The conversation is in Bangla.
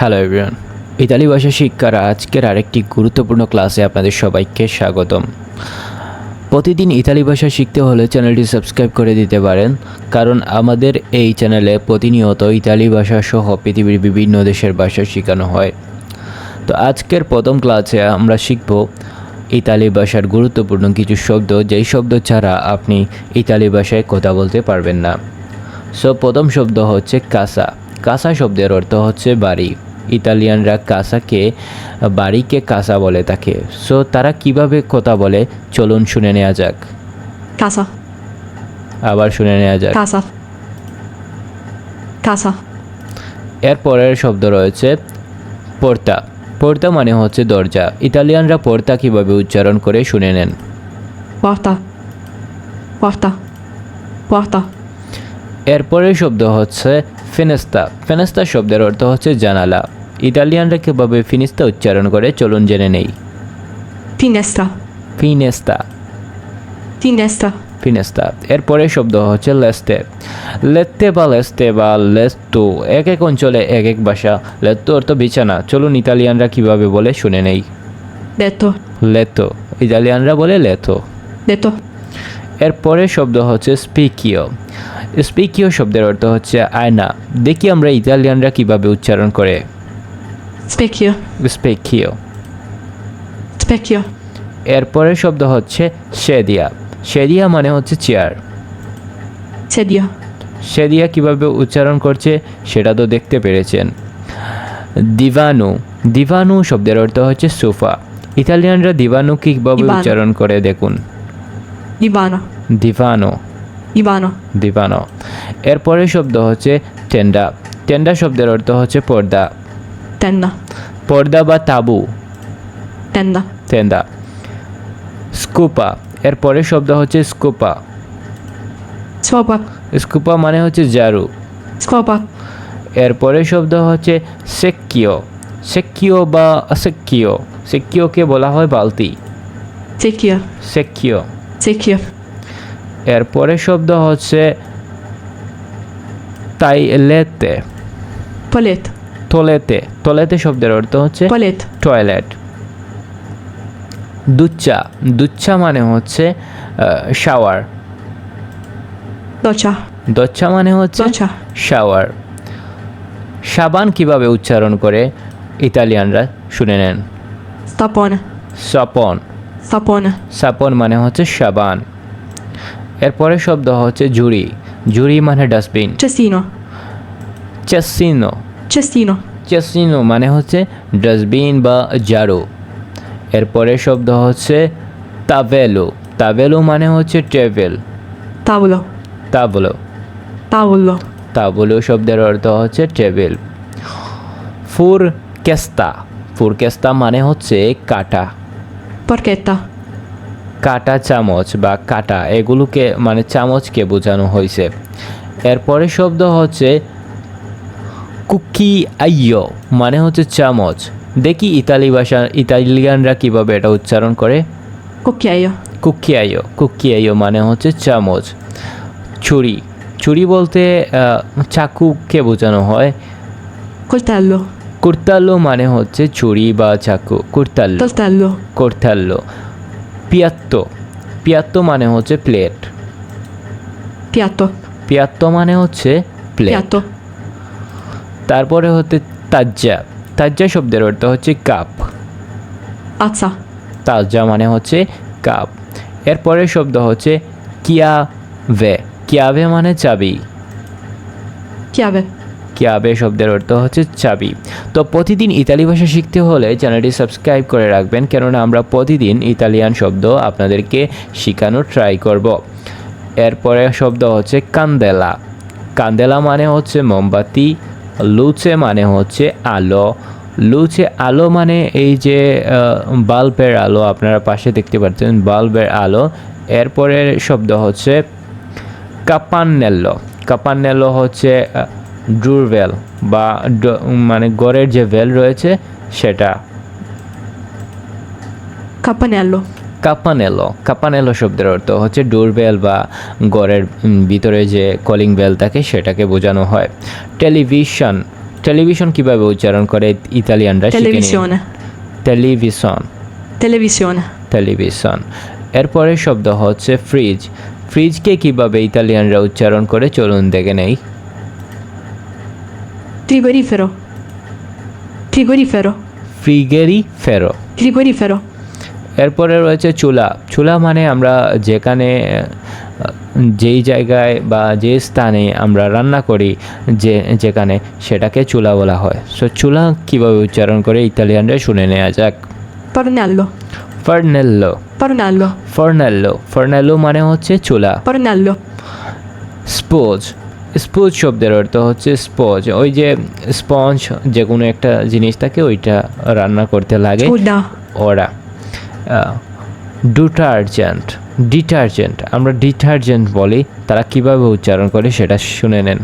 হ্যালো এভরিওয়ান ইতালি ভাষা শিক্ষার আজকের আরেকটি গুরুত্বপূর্ণ ক্লাসে আপনাদের সবাইকে স্বাগতম। প্রতিদিন ইতালি ভাষা শিখতে হলে চ্যানেলটি সাবস্ক্রাইব করে দিতে পারেন, কারণ আমাদের এই চ্যানেলে প্রতিনিয়ত ইতালি ভাষা সহ পৃথিবীর বিভিন্ন দেশের ভাষা শেখানো হয়। তো আজকের প্রথম ক্লাসে আমরা শিখব ইতালি ভাষার গুরুত্বপূর্ণ কিছু শব্দ, যেই শব্দ ছাড়া আপনি ইতালি ভাষায় কথা বলতে পারবেন না। সো প্রথম শব্দ হচ্ছে কাসা। কাসা শব্দের অর্থ হচ্ছে বাড়ি। ইতালিয়ানরা কাসাকে বাড়িকে কাসা বলে থাকে সো তারা কীভাবে কথা বলে? চলুন শুনে নেওয়া যাক। Casa, আবার শুনে নেওয়া যাক। casa, casa, এর পরের শব্দ রয়েছে পর্তা। পোর্তা মানে হচ্ছে দরজা। ইতালিয়ানরা পর্তা কীভাবে উচ্চারণ করে শুনে নেন? porta, porta, porta, এরপরের শব্দ হচ্ছে ফেনেস্তা। ফিনেস্তা শব্দের অর্থ হচ্ছে জানালা। ইতালিয়ানরা কীভাবে ফিনিস্তা উচ্চারণ করে চলুন জেনে নেই। finestra, ফিনেস্তা। finestra, ফিনেস্তা। এরপরের শব্দ হচ্ছে লেস্তে। লেত্তে বা লেস্তে বা লেস্তু। এক এক অঞ্চলে এক এক ভাষা। লেত্তো অর্থ বিছানা। চলুন ইতালিয়ানরা কীভাবে বলে শুনে নেই। letto, লেতো। ইতালিয়ানরা বলে লেতো। letto, এরপরের শব্দ হচ্ছে স্পিকিও। স্পিকিও শব্দের অর্থ হচ্ছে আয়না। দেখি আমরা ইতালিয়ানরা কীভাবে উচ্চারণ করে। Specchio, স্পেকিও specchio, এরপরের শব্দ হচ্ছে শেদিয়া শেদিয়া মানে হচ্ছে চেয়ার sedia, শেদিয়া কীভাবে উচ্চারণ করছে সেটা তো দেখতে পেরেছেন। দিভানু দিভানু শব্দের অর্থ হচ্ছে সোফা। ইতালিয়ানরা দিভানু কীভাবে দিভানো। উচ্চারণ করে দেখুন। Divano, দিভানো divano, দিভানো এরপরের শব্দ হচ্ছে টেন্ডা টেন্ডা শব্দের অর্থ হচ্ছে পর্দা। Tenda, পর্দা বা তাবু tenda, তেন্দা স্কুপা এর পরের শব্দ হচ্ছে স্কুপা scopa, স্কুপা মানে হচ্ছে জারু scopa, এর পরের শব্দ হচ্ছে সেক্কিও সেক্কিও বা সেক্কিও সেক্কিওকে বলা হয় বালতি secchio, সেক্কিও secchio, এর পরের শব্দ হচ্ছে তাইলেতে polet, তোলেতে তোলেতে শব্দের অর্থ হচ্ছে polet, টয়লেট দুচ্চা দুচ্চা মানে হচ্ছে শাওয়ার doccia, দচ্চা মানে হচ্ছে শাওয়ার সাবান কীভাবে উচ্চারণ করে? ইতালিয়ানরা শুনে নেন। sapone, সাপন sapone, সাপন মানে হচ্ছে সাবান। এরপরে শব্দ হচ্ছে ঝুড়ি। ঝুড়ি মানে ডাস্টবিন। Cestino, চেসিনো cestino, চেসিনো মানে হচ্ছে ডাস্টবিন বা ঝাড়ু এরপরে শব্দ হচ্ছে তাভেলো। তাভেলো মানে হচ্ছে টেবিল tavolo, তাবলো tavolo, তাবলো শব্দের অর্থ হচ্ছে টেবিল ফুর কেস্তা ফুর কেস্তা মানে হচ্ছে কাটা। Porchetta, কাটা চামচ বা কাটা এগুলোকে মানে চামচকে বোঝানো হয়েছে। এরপরে শব্দ হচ্ছে কুকি আইয়ো মানে হচ্ছে চামচ। দেখি ইতালি ভাষা ইতালিয়ানরা কীভাবে এটা উচ্চারণ করে। cucchiaio, কুকিয়াইও কুকিয়াইও মানে হচ্ছে চামচ। ছুরি ছুরি বলতে চাকুকে বোঝানো হয়। coltello, কুর্তাল্লো মানে হচ্ছে ছুরি বা চাকু কুর্তাল্লো। coltello, কোর্তাল্লো। পিয়াত্তো পিয়াত্তো মানে হচ্ছে প্লেট। পিয়াত্ত। পিয়াত্তো মানে হচ্ছে প্লেট। তারপরে হচ্ছে তাজ্জা। তাজ্জা শব্দের অর্থ হচ্ছে কাপ। আচ্ছা। তাজ্জা মানে হচ্ছে কাপ। এরপরে শব্দ হচ্ছে কিয়াভে কিয়াভে মানে চাবি। chiave, কিয়াবে শব্দের অর্থ হচ্ছে চাবি। তো প্রতিদিন ইতালি ভাষা শিখতে হলে চ্যানেলটি সাবস্ক্রাইব করে রাখবেন কেননা আমরা প্রতিদিন ইতালিয়ান শব্দ আপনাদেরকে শেখানোর ট্রাই করব। এরপরে শব্দ হচ্ছে কান্দেলা। কান্দেলা মানে হচ্ছে মোমবাতি লুচে মানে হচ্ছে আলো। লুচে আলো মানে এই যে বাল্বের আলো আপনারা পাশে দেখতে পাচ্ছেন বাল্বের আলো। এরপরের শব্দ হচ্ছে কাপান্নেলো কাপান্নেলো হচ্ছে ড্রুরভেল বা মানে গড়ের যে ভেল রয়েছে সেটা। campanello, কাপানেলো কাপানেলো শব্দের অর্থ হচ্ছে ডোরবেল বা গড়ের ভিতরে যে কলিং বেল থাকে সেটাকে বোঝানো হয়। টেলিভিশন টেলিভিশন কীভাবে উচ্চারণ করে ইতালিয়ানরা শিখে টেলিভিশন। টেলিভিশন। টেলিভিশন। এরপরে শব্দ হচ্ছে ফ্রিজ। ফ্রিজকে কীভাবে ইতালিয়ানরা উচ্চারণ করে? চলুন দেখে নেই। ফেরো। Frigorifero. Frigorifero. ফ্রিগেরি ফেরো। Frigorifero. এরপরে রয়েছে চুলা। চুলা মানে আমরা যেখানে যেই জায়গায় বা যে স্থানে আমরা রান্না করি যে যেখানে সেটাকে চুলা বলা হয়। সো চুলা কীভাবে উচ্চারণ করে ইতালিয়ানরা শুনে নেওয়া যাক। Fornello. ফার্নেল্লো Fornello. ফার্নেল্লো ফার্নেল্লো মানে হচ্ছে চুলা। Fornello. স্পোজ স্পোজ শব্দের অর্থ হচ্ছে স্পঞ্জ ওই যে স্পঞ্জ যে কোনো একটা জিনিস থাকে ওইটা রান্না করতে লাগে. ওরা। ডিটারজেন্ট ডিটারজেন্ট আমরা ডিটারজেন্ট বলি তারা কীভাবে উচ্চারণ করে সেটা শুনে নেন.